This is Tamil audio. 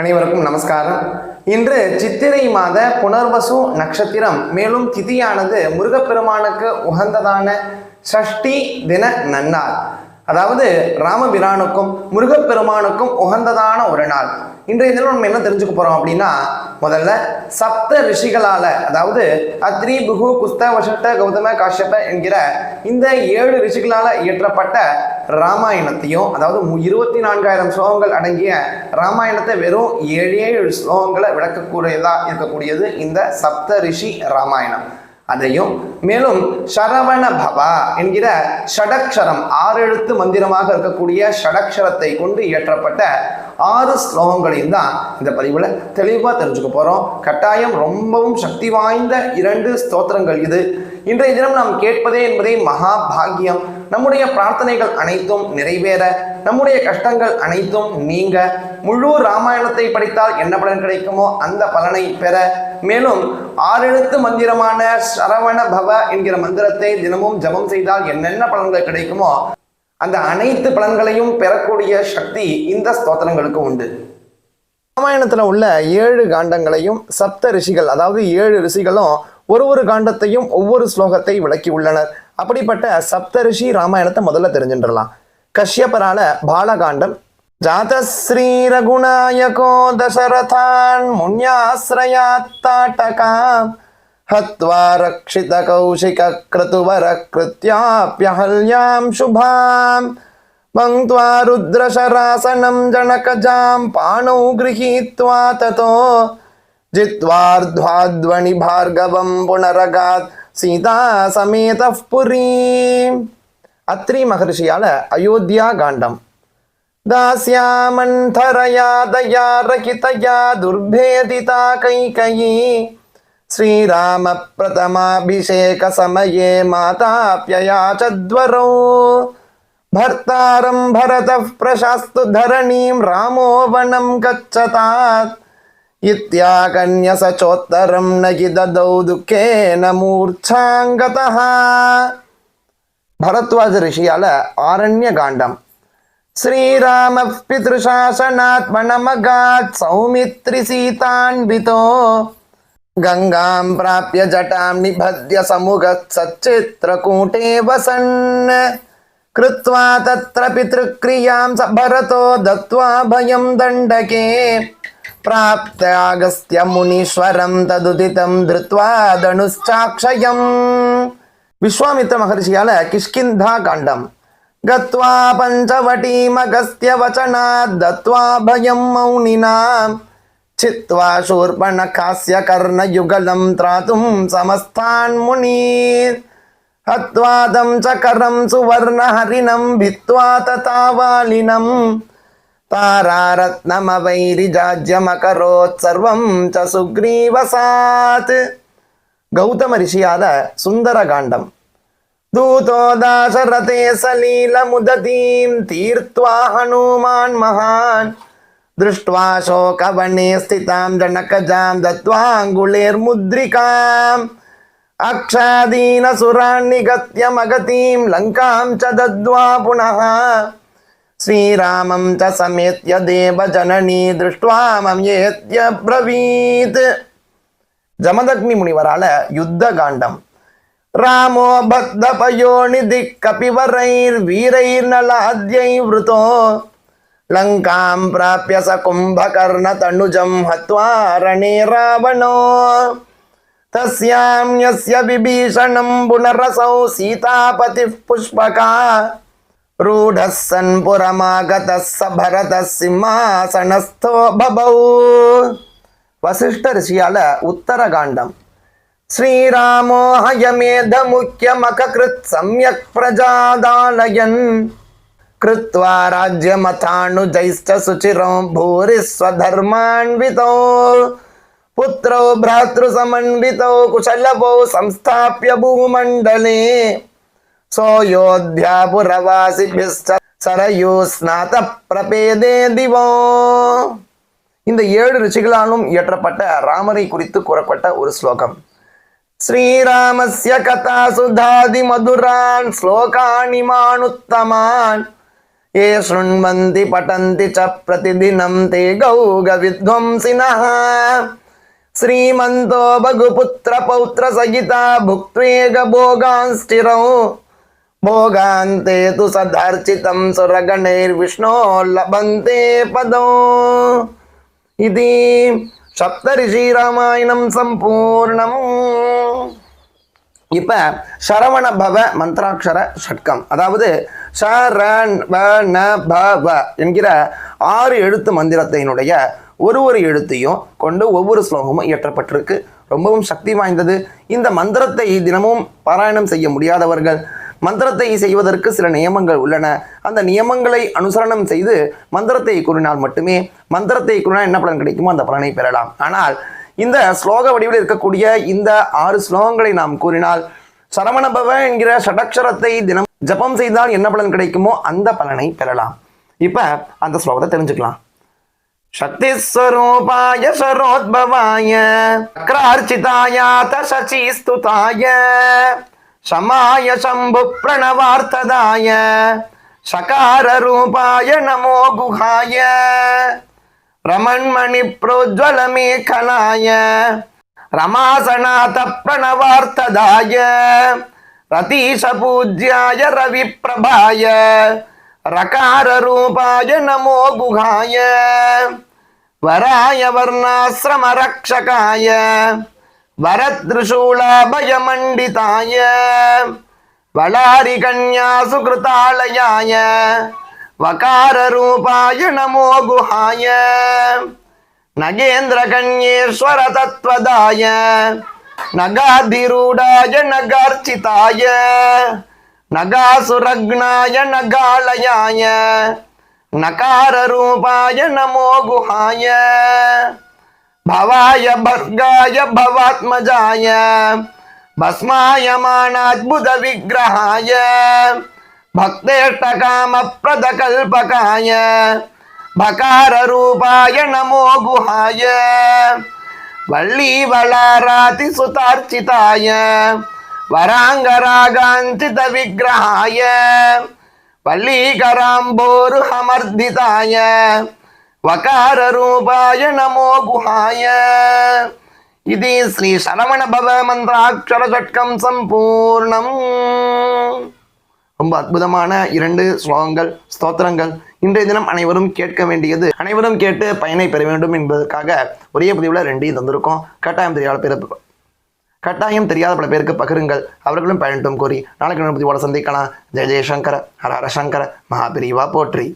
அனைவருக்கும் நமஸ்காரம். இன்று சித்திரை மாத புனர்வசு நட்சத்திரம். மேலும் திதியானது முருகப்பெருமானுக்கு உகந்ததான ஷஷ்டி தின நன்னார் அதாவது ராமபிரானுக்கும் முருகப்பெருமானுக்கும் உகந்ததான ஒரு நாள். இன்றைய தினம் நம்ம என்ன தெரிஞ்சுக்க போகிறோம் அப்படின்னா முதல்ல சப்த ரிஷிகளால் அதாவது அத்ரி புகு குஸ்த வசட்ட கௌதம காஷ்யப என்கிற இந்த ஏழு ரிஷிகளால் இயற்றப்பட்ட ராமாயணத்தையும் அதாவது மு- இருபத்தி நான்காயிரம் ஸ்லோகங்கள் அடங்கிய ராமாயணத்தை வெறும் ஏழு ஏழு ஸ்லோகங்களை விளக்கக்கூடியதாக இருக்கக்கூடியது இந்த சப்த ரிஷி ராமாயணம். அதையும் மேலும் சரவண பவா என்கிற ஷடக்ஷரம் ஆறு எழுத்து மந்திரமாக இருக்கக்கூடிய ஷடக்ஷரத்தை கொண்டு இயற்றப்பட்ட ஆறு ஸ்லோகங்களையும் தான் இந்த பதிவில் தெளிவாக தெரிஞ்சுக்க போகிறோம் கட்டாயம் ரொம்பவும் சக்தி வாய்ந்த இரண்டு ஸ்தோத்திரங்கள் இது. இன்றைய தினம் நாம் கேட்பதே என்பதே மகாபாகியம். நம்முடைய பிரார்த்தனைகள் அனைத்தும் நிறைவேற நம்முடைய கஷ்டங்கள் அனைத்தும் நீங்க. முழு ராமாயணத்தை படித்தால் என்ன பலன் கிடைக்குமோ அந்த பலனை பெற. மேலும் ஆறெழுத்து மந்திரமான சரவண பவ என்கிற மந்திரத்தை தினமும் ஜபம் செய்தால் என்னென்ன பலன்கள் கிடைக்குமோ அந்த அனைத்து பலன்களையும் பெறக்கூடிய சக்தி இந்த ஸ்தோத்திரங்களுக்கு உண்டு. ராமாயணத்தில் உள்ள ஏழு காண்டங்களையும் சப்த ரிஷிகள் அதாவது ஏழு ரிஷிகளும் ஒரு ஒரு காண்டத்தையும் ஒவ்வொரு ஸ்லோகத்தை விளக்கி உள்ளனர். அப்படிப்பட்ட சப்த ரிஷி ராமாயணத்தை முதல்ல தெரிஞ்சுன்றலாம் கஷ்யபரால பாலகாண்டம் ஜாதஸ்ரீ ரகுநாயகோ தசரதான் முன்யாசிரயாத்தாட்டகாம் हत्वा रक्षितकौशिकक्रतुवरकृत्याप्यहल्यां शुभां पङ्क्त्वा रुद्रशरासनं जनकजां पाणौ गृहीत्वा ततो जित्वार्ध्वाध्वनि भार्गवं पुनरगात् சீதா சமேதः புரீம் அத்ரி மகர்ஷியால அயோத்தியா காண்டம் दास्यामन्थरया दया रहितया दुर्भेदिता कैकयी श्रीरामप्रथमाभिषेकसमये माताप्ययाचद्वरौ भर्तारं भरतः प्रशास्तु धरणीं रामो वनं गच्छतात् ఇత్యాకన్యసచోత్తరం నగి దదౌ దుఃఖేన మూర్ఛాంగత. భరద్వాజ ఋషియాల ఆరణ్యకాండం. శ్రీరామ పితృశాసనాత్మనమగాత్ సౌమిత్రి సీతాన్వితో. గంగాం ప్రాప్య జటాం నిభద్య సముగ సచిత్రకూటే వసన్. కృత్వా తత్ర పితృక్రియాం స భరతో దత్వా భయం దండకే. गस्त्य मुनीश्वरं तदुदितं धृत्वादनुश्चाक्षयं विश्वामित्रमहर्षयाल किष्किन्धाकाण्डं गत्वा पञ्चवटीमगस्त्य भयं मौनिनां। चित्वा शूर्पणखास्य कर्णयुगलं त्रातुं समस्तान् मुनी हत्वा तं च करं सुवर्णहरिणं भित्त्वा तावालिनं தாராரத்னமவைரிஜாஜ்யமகரோத் சர்வம் ச சுக்ரீவசாத் கௌதம ரிஷியாத சுந்தர காண்டம் தூதோ தாசரதே சலீல முததீம் தீர்த்வா ஹனுமான் மகான் திருஷ்டுவா சோகவனே ஸ்திதாம் ஜனகஜாம் தத்வாங்குளேர் முத்ரிகாம் அக்ஷாதீன சுரான் நிகத்திய மகதீம் லங்காம் ச புனகா శ్రీరామం చ సమేత్య దేవజననీ దృష్ట్వా మమ్యేత్య బ్రవీత్ జమదగ్ని మునివరాల యుద్ధ యుద్ధగాండం రామో భక్త పయోని బద్ధపయోనిధి కపివరైర్వీరైర్నలాద్యై వృతో లంకాం ప్రాప్య స కుంభకర్ణ తనుజం హత్వా రావణో తస్యాం యస్య విభీషణం పునరసౌ సీతాపతి పుష్పకా రూఢ సన్పురమాగత స భరత సింహాసనస్థో భవౌ వశిష్ఠ ఋషియాల ఉత్తరగాండం శ్రీరామో హయమేధ ముఖ్యమకృత్ సమ్యక్ ప్రజాదాలయన్ కృత్వా రాజ్యమథానుజైశ్చ సుచిరం భూరి స్వధర్మాన్వితో భ్రాతృ సమన్వితో కుశలవో సంస్థాప్య భూమండలే சோயோத்தியாபுரவாசிபிஸ்ட சரயூ ஸ்நாத பிரபேதே திவோ இந்த ஏழு ரிஷிகளாலும் இயற்றப்பட்ட ராமரை குறித்து கூறப்பட்ட ஒரு ஸ்லோகம் ஸ்ரீராமஸ்ய கதா சுதாதி மதுரான் ஸ்லோகாணி மானுத்தமான் ஏ ஸ்ருண்வந்தி பட்டந்தி ச பிரதிதினம் தே கௌக வித்வம்சினா ஸ்ரீமந்தோ பகுபுத்திர பௌத்திர சகிதா புக்த்வேக போகான் ஸ்திரோ भोगान्ते तु सदर्चितं सुरगणैर्विष्णो लभन्ते पदौ इति सप्तऋषिरामायणं सम्पूर्णम् இப்ப சரவண பவ மந்திராட்சர ஷட்கம் அதாவது ஷரண் வ ந ப வ என்கிற ஆறு எழுத்து மந்திரத்தினுடைய ஒரு ஒரு எழுத்தையும் கொண்டு ஒவ்வொரு ஸ்லோகமும் இயற்றப்பட்டிருக்கு ரொம்பவும் சக்தி வாய்ந்தது இந்த மந்திரத்தை தினமும் பாராயணம் செய்ய முடியாதவர்கள் மந்திரத்தை செய்வதற்கு சில நியமங்கள் உள்ளன. அந்த நியமங்களை அனுசரணம் செய்து மந்திரத்தை கூறினால் மட்டுமே மந்திரத்தை கூறினால் என்ன பலன் கிடைக்குமோ அந்த பலனை பெறலாம். ஆனால் இந்த ஸ்லோக வடிவில் இருக்கக்கூடிய இந்த ஆறு ஸ்லோகங்களை நாம் கூறினால் சரவணபவ என்கிற ஷடக்ஷரத்தை தினம் ஜபம் செய்தால் என்ன பலன் கிடைக்குமோ அந்த பலனை பெறலாம். இப்ப அந்த ஸ்லோகத்தை தெரிஞ்சுக்கலாம். சக்திஸ்வரூபாய சரோத்பவாய சரோத்பவாய சக்கரார்ச்சிதாயாத சச்சிஸ்துதாய சமாய சம்பு பிரணவார்த்ததாய சகார ரூபாய நமோ குகாய ரமண்மணி பிரோஜ்வலமே கலாய ரமாசநாத பிரணவார்த்ததாய ரதீஷ பூஜ்யாய ரவி பிரபாய ரகார ரூபாய நமோ குகாய வராய வர்ணாசிரம ரக்ஷகாய वरदृशूलाभयमण्डिताय वलारिकन्यासुकृतालयाय वकाररूपाय नमो गुहाय नगेन्द्रकन्येश्वर तत्त्वदाय नगाधिरूढाय नगार्चिताय नगासुरग्नाय नगालयाय नकाररूपाय नमो गुहाय भवाय भर्गाय भवात्मजाय भस्मायमानाद्भुतविग्रहाय भक्तेष्टकामप्रदकल्पकाय भकाररूपाय नमो गुहाय वल्लीवलारातिसुतार्चिताय वराङ्गरागाञ्चितविग्रहाय வகார ரூபாய நமோ குஹாய. இது ஸ்ரீ శరవణ பவ మంత్రాక్షర షట్கம் సంపూర్ణం ரொம்ப அற்புதமான இரண்டு ஸ்லோகங்கள் ஸ்தோத்திரங்கள். இன்றைய தினம் அனைவரும் கேட்க வேண்டியது அனைவரும் கேட்டு பயனை பெற வேண்டும் என்பதற்காக ஒரே பதிவில் ரெண்டையும் தந்திருக்கோம். கட்டாயம் தெரியாத பேர் கட்டாயம் தெரியாத பல பேருக்கு பகிருங்கள். அவர்களும் பயனட்டும் கூறி நாளைக்கு பதிவோட சந்திக்கலாம். ஜெய ஜெயசங்கர ஹர ஹர சங்கர மகாபிரிவா போற்றி.